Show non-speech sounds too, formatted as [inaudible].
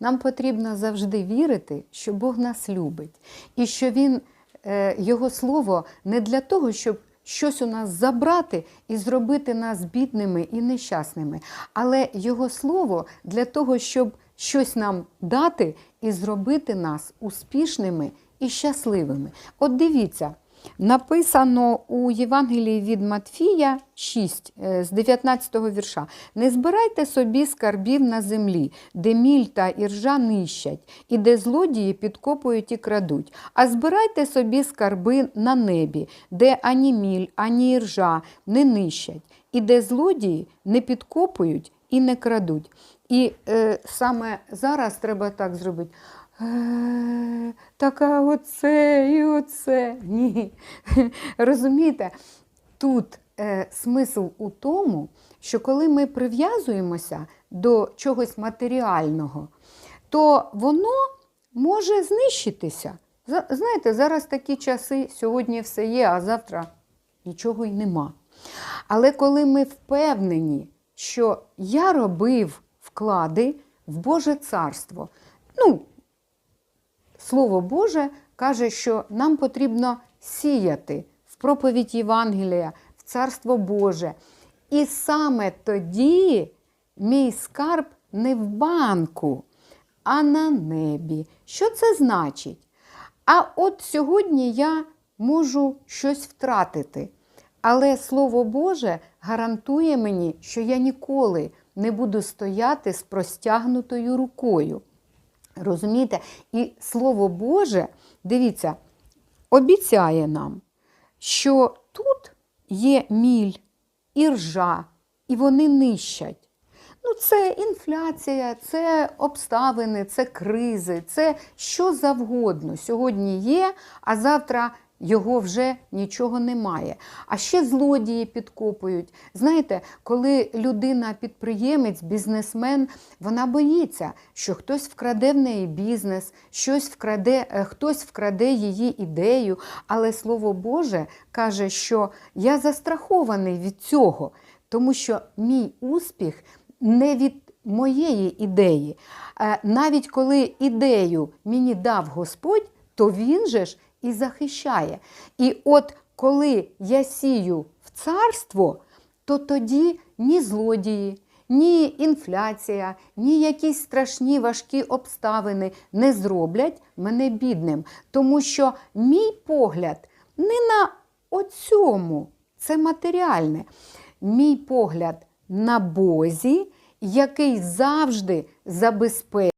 Нам потрібно завжди вірити, що Бог нас любить, і що Він, е, Його слово не для того, щоб щось у нас забрати і зробити нас бідними і нещасними, але Його слово для того, щоб щось нам дати і зробити нас успішними і щасливими. От дивіться. Написано у Євангелії від Матфія 6 е, з 19 вірша: Не збирайте собі скарбів на землі, де міль та іржа нищать, і де злодії підкопують і крадуть, а збирайте собі скарби на небі, де ані міль, ані іржа не нищать, і де злодії не підкопують і не крадуть. І е, саме зараз треба так зробити. Е, так а оце і оце. Ні. [laughs] Розумієте, тут е, смисл у тому, що коли ми прив'язуємося до чогось матеріального, то воно може знищитися. Знаєте, зараз такі часи, сьогодні все є, а завтра нічого й нема. Але коли ми впевнені, що я робив вклади в Боже царство, ну, Слово Боже каже, що нам потрібно сіяти в проповідь Євангелія, в Царство Боже. І саме тоді мій скарб не в банку, а на небі. Що це значить? А от сьогодні я можу щось втратити. Але Слово Боже гарантує мені, що я ніколи не буду стояти з простягнутою рукою. Розумієте? І Слово Боже, дивіться, обіцяє нам, що тут є міль і ржа, і вони нищать. Ну, це інфляція, це обставини, це кризи, це що завгодно. Сьогодні є, а завтра його вже нічого немає. А ще злодії підкопують. Знаєте, коли людина підприємець, бізнесмен, вона боїться, що хтось вкраде в неї бізнес, щось вкраде, е, хтось вкраде її ідею. Але Слово Боже каже, що я застрахований від цього, тому що мій успіх не від моєї ідеї. Е, Навіть коли ідею мені дав Господь, то Він же ж і захищає. І от коли я сію в царство, то тоді ні злодії, ні інфляція, ні якісь страшні важкі обставини не зроблять мене бідним. Тому що мій погляд не на оцьому, це матеріальне. Мій погляд на Бозі, який завжди забезпечує.